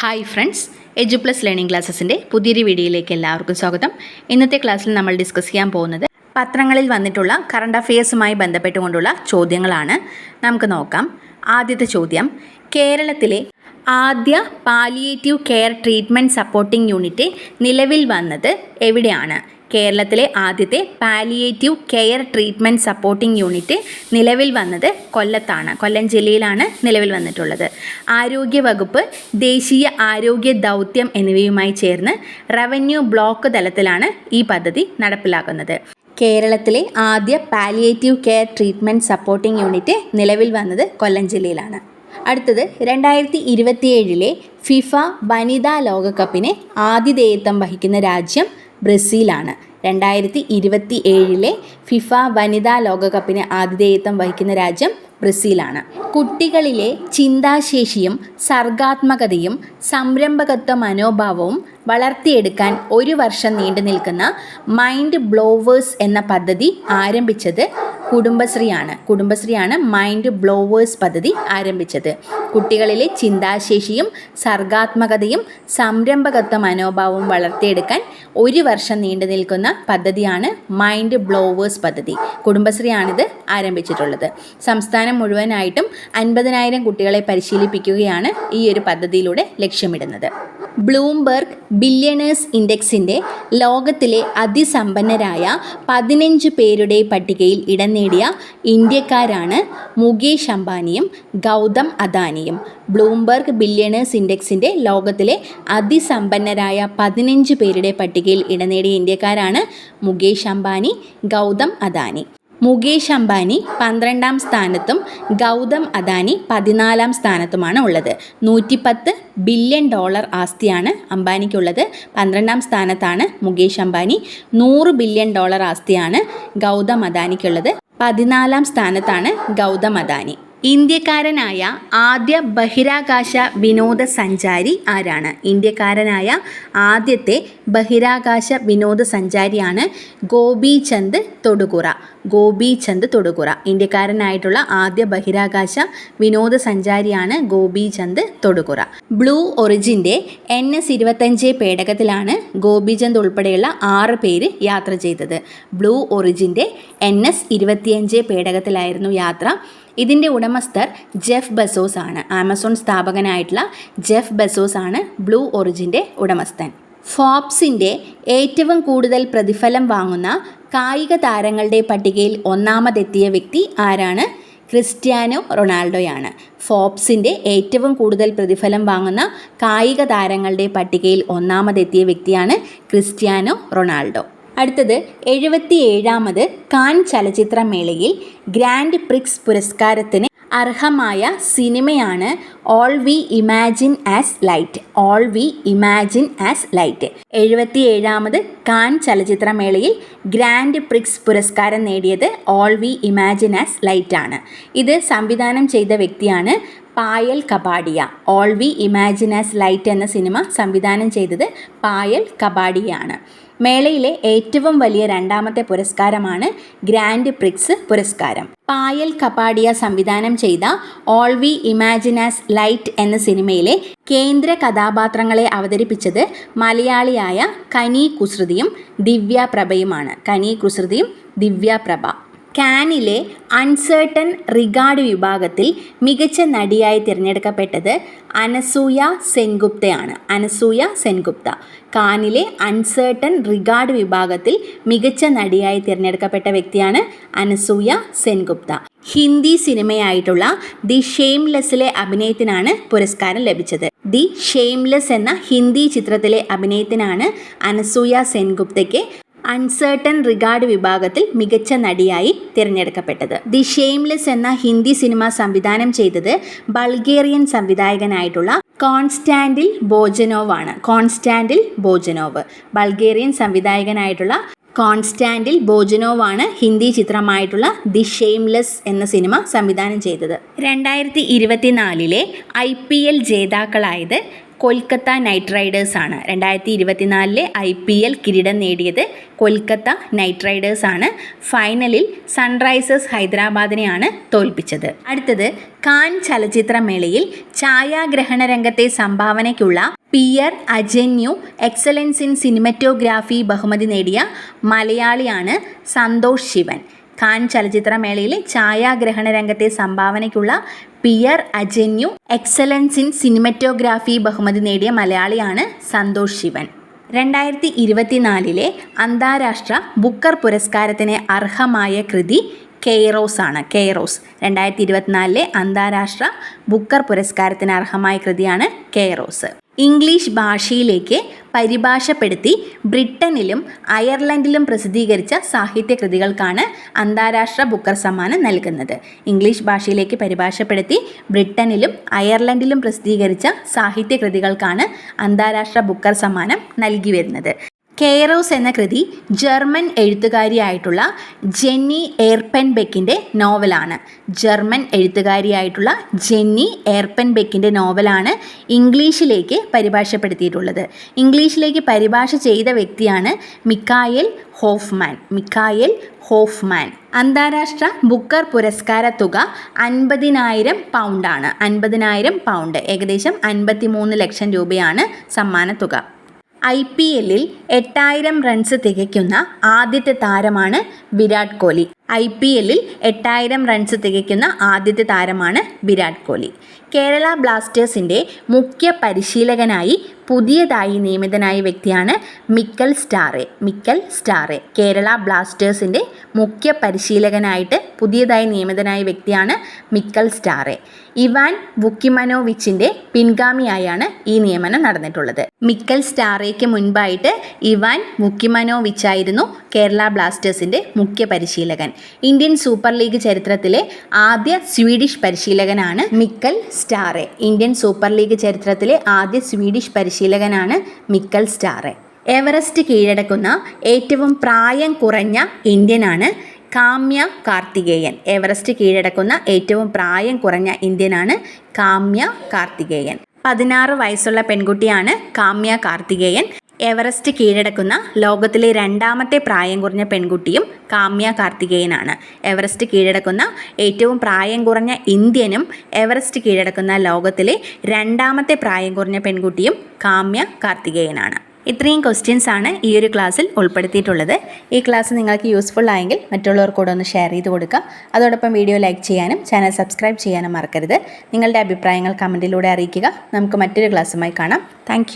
Hi friends edu plus learning ക്ലാസ്സസിന്റെ പുതിയൊരു വീഡിയോയിലേക്ക് എല്ലാവർക്കും സ്വാഗതം. ഇന്നത്തെ ക്ലാസ്സിൽ നമ്മൾ ഡിസ്കസ് ചെയ്യാൻ പോകുന്നത് പത്രങ്ങളിൽ വന്നിട്ടുള്ള കറണ്ട് അഫെയേഴ്സുമായി ബന്ധപ്പെട്ടുകൊണ്ടുള്ള ചോദ്യങ്ങളാണ്. നമുക്ക് നോക്കാം. ആദ്യത്തെ ചോദ്യം കേരളത്തിലെ ആദ്യ palliative care treatment supporting unit നിലവിൽ വന്നത് എവിടെയാണ്? കേരളത്തിലെ ആദ്യത്തെ palliative care treatment supporting unit നിലവിൽ വന്നത് കൊല്ലത്താണ്. കൊല്ലം ജില്ലയിലാണ് നിലവിൽ വന്നിട്ടുള്ളത്. ആരോഗ്യ വകുപ്പ് ദേശീയ ആരോഗ്യ ദൗത്യം എന്നിവയുമായി ചേർന്ന് റവന്യൂ ബ്ലോക്ക് തലത്തിലാണ് ഈ പദ്ധതി നടപ്പിലാക്കുന്നത്. കേരളത്തിലെ ആദ്യ palliative care treatment supporting unit നിലവിൽ വന്നത് കൊല്ലം ജില്ലയിലാണ്. അടുത്തത് രണ്ടായിരത്തി ഇരുപത്തിയേഴിലെ ഫിഫ വനിതാ ലോകകപ്പിന് ആതിഥേയത്വം വഹിക്കുന്ന രാജ്യം ബ്രസീലാണ്. രണ്ടായിരത്തി ഇരുപത്തി ഏഴിലെ ഫിഫ വനിതാ ലോകകപ്പിന് ആതിഥേയത്വം വഹിക്കുന്ന രാജ്യം ബ്രസീലാണ്. കുട്ടികളിലെ ചിന്താശേഷിയും സർഗാത്മകതയും സംരംഭകത്വ മനോഭാവവും വളർത്തിയെടുക്കാൻ ഒരു വർഷം നീണ്ടു നിൽക്കുന്ന മൈൻഡ് ബ്ലോവേഴ്സ് എന്ന പദ്ധതി ആരംഭിച്ചത് കുടുംബശ്രീയാണ്. കുടുംബശ്രീയാണ് മൈൻഡ് ബ്ലോവേഴ്സ് പദ്ധതി ആരംഭിച്ചത്. കുട്ടികളിലെ ചിന്താശേഷിയും സർഗാത്മകതയും സംരംഭകത്വ മനോഭാവവും വളർത്തിയെടുക്കാൻ ഒരു വർഷം നീണ്ടു നിൽക്കുന്ന പദ്ധതിയാണ് മൈൻഡ് ബ്ലോവേഴ്സ് പദ്ധതി. കുടുംബശ്രീയാണിത് ആരംഭിച്ചിട്ടുള്ളത്. സംസ്ഥാനം മുഴുവനായിട്ടും അൻപതിനായിരം കുട്ടികളെ പരിശീലിപ്പിക്കുകയാണ് ഈ ഒരു പദ്ധതിയിലൂടെ ലക്ഷ്യമിടുന്നത്. ബ്ലൂംബെർഗ് ബില്യണേഴ്സ് ഇൻഡെക്സിന്റെ ലോകത്തിലെ അതിസമ്പന്നരായ പതിനഞ്ച് പേരുടെ പട്ടികയിൽ ഇടം നേടിയ ഇന്ത്യക്കാരാണ് മുകേഷ് അംബാനിയും ഗൗതം അദാനിയും. ബ്ലൂംബെർഗ് ബില്യണേഴ്സ് ഇൻഡെക്സിന്റെ ലോകത്തിലെ അതിസമ്പന്നരായ പതിനഞ്ച് പേരുടെ പട്ടികയിൽ ഇടം നേടിയ ഇന്ത്യക്കാരാണ് മുകേഷ് അംബാനി ഗൗതം അദാനി. മുകേഷ് അംബാനി പന്ത്രണ്ടാം സ്ഥാനത്തും ഗൗതം അദാനി പതിനാലാം സ്ഥാനത്തുമാണ് ഉള്ളത്. നൂറ്റിപ്പത്ത് ബില്യൺ ഡോളർ ആസ്തിയാണ് അംബാനിക്കുള്ളത്. പന്ത്രണ്ടാം സ്ഥാനത്താണ് മുകേഷ് അംബാനി. നൂറ് ബില്യൺ ഡോളർ ആസ്തിയാണ് ഗൗതം അദാനിക്കുള്ളത്. പതിനാലാം സ്ഥാനത്താണ് ഗൗതം അദാനി. ഇന്ത്യക്കാരനായ ആദ്യ ബഹിരാകാശ വിനോദസഞ്ചാരി ആരാണ്? ഇന്ത്യക്കാരനായ ആദ്യത്തെ ബഹിരാകാശ വിനോദസഞ്ചാരിയാണ് ഗോപീചന്ദ് തൊടുകുറ. ഗോപീചന്ദ് തൊടുകുറ. ഇന്ത്യക്കാരനായിട്ടുള്ള ആദ്യ ബഹിരാകാശ വിനോദസഞ്ചാരിയാണ് ഗോപീചന്ദ് തൊടുകുറ. ബ്ലൂ ഒറിജിന്റെ എൻ എസ് ഇരുപത്തഞ്ച് പേടകത്തിലാണ് ഗോപീചന്ദ് ഉൾപ്പെടെയുള്ള ആറ് പേര് യാത്ര ചെയ്തത്. ബ്ലൂ ഒറിജിന്റെ എൻ എസ് ഇരുപത്തിയഞ്ച് പേടകത്തിലായിരുന്നു യാത്ര. ഇതിന്റെ ഉടമസ്ഥർ ജെഫ് ബസോസ് ആണ്. ആമസോൺ സ്ഥാപകനായിട്ടുള്ള ജെഫ് ബസോസ് ആണ് ബ്ലൂ ഒറിജിന്റെ ഉടമസ്ഥൻ. ഫോബ്സിന്റെ ഏറ്റവും കൂടുതൽ പ്രതിഫലം വാങ്ങുന്ന കായിക താരങ്ങളുടെ പട്ടികയിൽ ഒന്നാമതെത്തിയ വ്യക്തി ആരാണ്? ക്രിസ്ത്യാനോ റൊണാൾഡോയാണ്. ഫോബ്സിന്റെ ഏറ്റവും കൂടുതൽ പ്രതിഫലം വാങ്ങുന്ന കായിക താരങ്ങളുടെ പട്ടികയിൽ ഒന്നാമതെത്തിയ വ്യക്തിയാണ് ക്രിസ്ത്യാനോ റൊണാൾഡോ. അടുത്തത് എഴുപത്തി ഏഴാമത് കാൻ ചലച്ചിത്രമേളയിൽ ഗ്രാൻഡ് പ്രിക്സ് പുരസ്കാരത്തിന് അർഹമായ സിനിമയാണ് all we imagine as light all we imagine as light. എഴുപത്തി ഏഴാമത് കാൻ ചലച്ചിത്രമേളയിൽ ഗ്രാൻഡ് പ്രിക്സ് പുരസ്കാരം നേടിയത് all we imagine as light ആണ് ഇത് സംവിധാനം ചെയ്ത വ്യക്തിയാണ് Payal Kapadia. All we imagine as light എന്ന സിനിമ സംവിധാനം ചെയ്തത് പായൽ കപാഡിയാണ് മേളയിലെ ഏറ്റവും വലിയ രണ്ടാമത്തെ പുരസ്കാരമാണ് ഗ്രാൻഡ് പ്രിക്സ് പുരസ്കാരം. പായൽ കപാഡിയ സംവിധാനം ചെയ്ത ഓൾ വി ഇമാജിനാസ് ലൈറ്റ് എന്ന സിനിമയിലെ കേന്ദ്ര കഥാപാത്രങ്ങളെ അവതരിപ്പിച്ചത് മലയാളിയായ കനി കുസൃതിയും ദിവ്യ പ്രഭയുമാണ്. കനി കുസൃതിയും ദിവ്യ പ്രഭ. കാനിലെ അൺസേർട്ടൺ റിഗാർഡ് വിഭാഗത്തിൽ മികച്ച നടിയായി തിരഞ്ഞെടുക്കപ്പെട്ടത് അനസൂയ സെൻഗുപ്തയാണ്. അനസൂയ സെൻഗുപ്ത. കാനിലെ അൺസേർട്ടൺ റിഗാർഡ് വിഭാഗത്തിൽ മികച്ച നടിയായി തിരഞ്ഞെടുക്കപ്പെട്ട വ്യക്തിയാണ് അനസൂയ സെൻഗുപ്ത. ഹിന്ദി സിനിമയായിട്ടുള്ള ദി ഷെയിംലെസ്സിലെ അഭിനയത്തിനാണ് പുരസ്കാരം ലഭിച്ചത്. ദി ഷെയിംലെസ് എന്ന ഹിന്ദി ചിത്രത്തിലെ അഭിനയത്തിനാണ് അനസൂയ സെൻഗുപ്തയ്ക്ക് അൺസേർട്ടൺ റിഗാർഡ് വിഭാഗത്തിൽ മികച്ച നടിയായി തിരഞ്ഞെടുക്കപ്പെട്ടത്. ദി ഷെയിംലെസ് എന്ന ഹിന്ദി സിനിമ സംവിധാനം ചെയ്തത് ബൾഗേറിയൻ സംവിധായകനായിട്ടുള്ള കോൺസ്റ്റാൻഡിൽ ബോജനോവ് ആണ് കോൺസ്റ്റാൻഡിൽ ബോജനോവ്. ബൾഗേറിയൻ സംവിധായകനായിട്ടുള്ള കോൺസ്റ്റാൻഡിൽ ബോജനോവാണ് ഹിന്ദി ചിത്രമായിട്ടുള്ള ദി ഷെയിംലെസ് എന്ന സിനിമ സംവിധാനം ചെയ്തത്. രണ്ടായിരത്തി ഇരുപത്തിനാലിലെ ഐ പി എൽ ജേതാക്കളായത് കൊൽക്കത്ത നൈറ്റ് റൈഡേഴ്സാണ് രണ്ടായിരത്തി ഇരുപത്തിനാലിലെ ഐ പി എൽ കിരീടം നേടിയത് കൊൽക്കത്ത നൈറ്റ് റൈഡേഴ്സാണ് ഫൈനലിൽ സൺറൈസേഴ്സ് ഹൈദരാബാദിനെയാണ് തോൽപ്പിച്ചത്. അടുത്തത് കാൻ ചലച്ചിത്രമേളയിൽ ഛായാഗ്രഹണ രംഗത്തെ സംഭാവനയ്ക്കുള്ള പിയർ അജന്യു എക്സലൻസ് ഇൻ സിനിമറ്റോഗ്രാഫി ബഹുമതി നേടിയ മലയാളിയാണ് സന്തോഷ് ശിവൻ. ഖാൻ ചലച്ചിത്രമേളയിൽ ഛായാഗ്രഹണ രംഗത്തെ സംഭാവനയ്ക്കുള്ള പിയർ അജന്യു എക്സലൻസ് ഇൻ സിനിമറ്റോഗ്രാഫി ബഹുമതി നേടിയ മലയാളിയാണ് സന്തോഷ് ശിവൻ. രണ്ടായിരത്തി ഇരുപത്തിനാലിലെ അന്താരാഷ്ട്ര ബുക്കർ പുരസ്കാരത്തിന് അർഹമായ കൃതി കെയ്റോസ് ആണ്. കെയ്റോസ്. രണ്ടായിരത്തി ഇരുപത്തിനാലിലെ അന്താരാഷ്ട്ര ബുക്കർ പുരസ്കാരത്തിന് അർഹമായ കൃതിയാണ് കെയ്റോസ്. ഇംഗ്ലീഷ് ഭാഷയിലേക്ക് പരിഭാഷപ്പെടുത്തി ബ്രിട്ടനിലും അയർലൻഡിലും പ്രസിദ്ധീകരിച്ച സാഹിത്യകൃതികൾക്കാണ് അന്താരാഷ്ട്ര ബുക്കർ സമ്മാനം നൽകുന്നത്. ഇംഗ്ലീഷ് ഭാഷയിലേക്ക് പരിഭാഷപ്പെടുത്തി ബ്രിട്ടനിലും അയർലൻഡിലും പ്രസിദ്ധീകരിച്ച സാഹിത്യകൃതികൾക്കാണ് അന്താരാഷ്ട്ര ബുക്കർ സമ്മാനം നൽകി വരുന്നത്. കെയറോസ് എന്ന കൃതി ജർമ്മൻ എഴുത്തുകാരിയായിട്ടുള്ള ജെന്നി എയർപെൻബെക്കിന്റെ നോവലാണ്. ജർമ്മൻ എഴുത്തുകാരിയായിട്ടുള്ള ജെന്നി എയർപെൻബെക്കിന്റെ നോവലാണ് ഇംഗ്ലീഷിലേക്ക് പരിഭാഷപ്പെടുത്തിയിട്ടുള്ളത്. ഇംഗ്ലീഷിലേക്ക് പരിഭാഷ ചെയ്ത വ്യക്തിയാണ് മിക്കായൽ ഹോഫ്മാൻ. Michael Hofmann. അന്താരാഷ്ട്ര ബുക്കർ പുരസ്കാര തുക അൻപതിനായിരം പൗണ്ടാണ്. അൻപതിനായിരം പൗണ്ട്. ഏകദേശം അൻപത്തിമൂന്ന് ലക്ഷം രൂപയാണ് സമ്മാന തുക ഐ പി എല്ലിൽ എട്ടായിരം റൺസ് തികയ്ക്കുന്ന ആദ്യത്തെ താരമാണ് വിരാട് കോഹ്ലി ഐ പി എല്ലിൽ എട്ടായിരം റൺസ് തികയ്ക്കുന്ന ആദ്യത്തെ താരമാണ് വിരാട് കോഹ്ലി കേരള ബ്ലാസ്റ്റേഴ്സിന്റെ മുഖ്യ പരിശീലകനായി പുതിയതായി നിയമിതനായ വ്യക്തിയാണ് Mikael Stahre. Mikael Stahre Kerala ബ്ലാസ്റ്റേഴ്സിന്റെ മുഖ്യ പരിശീലകനായിട്ട് പുതിയതായി നിയമിതനായ വ്യക്തിയാണ് മിക്കൽ സ്റ്റാറെ. ഇവാൻ വുക്കിമനോവിച്ചിന്റെ പിൻഗാമിയായാണ് ഈ നിയമനം നടന്നിട്ടുള്ളത്. മിക്കൽ സ്റ്റാറേക്ക് മുൻപായിട്ട് ഇവാൻ വുക്കിമനോവിച്ചായിരുന്നു കേരള ബ്ലാസ്റ്റേഴ്സിന്റെ മുഖ്യ പരിശീലകൻ. ഇന്ത്യൻ സൂപ്പർ ലീഗ് ചരിത്രത്തിലെ ആദ്യ Swedish പരിശീലകനാണ് Mikael Stahre. Indian super league ചരിത്രത്തിലെ ആദ്യ സ്വീഡിഷ് പരിശീലകനാണ് മിക്കൽ സ്റ്റാറെ. എവറസ്റ്റ് കീഴടക്കുന്ന ഏറ്റവും പ്രായം കുറഞ്ഞ ഇന്ത്യനാണ് കാമ്യ കാർത്തികേയൻ. എവറസ്റ്റ് കീഴടക്കുന്ന ഏറ്റവും പ്രായം കുറഞ്ഞ ഇന്ത്യനാണ് കാമ്യ കാർത്തികേയൻ. പതിനാറ് വയസ്സുള്ള പെൺകുട്ടിയാണ് കാമ്യ കാർത്തികേയൻ. എവറസ്റ്റ് കീഴടക്കുന്ന ലോകത്തിലെ രണ്ടാമത്തെ പ്രായം കുറഞ്ഞ പെൺകുട്ടിയും കാമ്യ കാർത്തികേയനാണ്. എവറസ്റ്റ് കീഴടക്കുന്ന ഏറ്റവും പ്രായം കുറഞ്ഞ ഇന്ത്യനും എവറസ്റ്റ് കീഴടക്കുന്ന ലോകത്തിലെ രണ്ടാമത്തെ പ്രായം കുറഞ്ഞ പെൺകുട്ടിയും കാമ്യ കാർത്തികേയനാണ്. ഇത്രയും ക്വസ്റ്റ്യൻസ് ആണ് ഈ ഒരു ക്ലാസ്സിൽ ഉൾപ്പെടുത്തിയിട്ടുള്ളത്. ഈ ക്ലാസ് നിങ്ങൾക്ക് യൂസ്ഫുൾ ആയെങ്കിൽ മറ്റുള്ളവർക്കൂടെ ഒന്ന് ഷെയർ ചെയ്ത് കൊടുക്കുക. അതോടൊപ്പം വീഡിയോ ലൈക്ക് ചെയ്യാനും ചാനൽ സബ്സ്ക്രൈബ് ചെയ്യാനും മറക്കരുത്. നിങ്ങളുടെ അഭിപ്രായങ്ങൾ കമന്റിലൂടെ അറിയിക്കുക. നമുക്ക് മറ്റൊരു ക്ലാസ്സുമായി കാണാം. താങ്ക്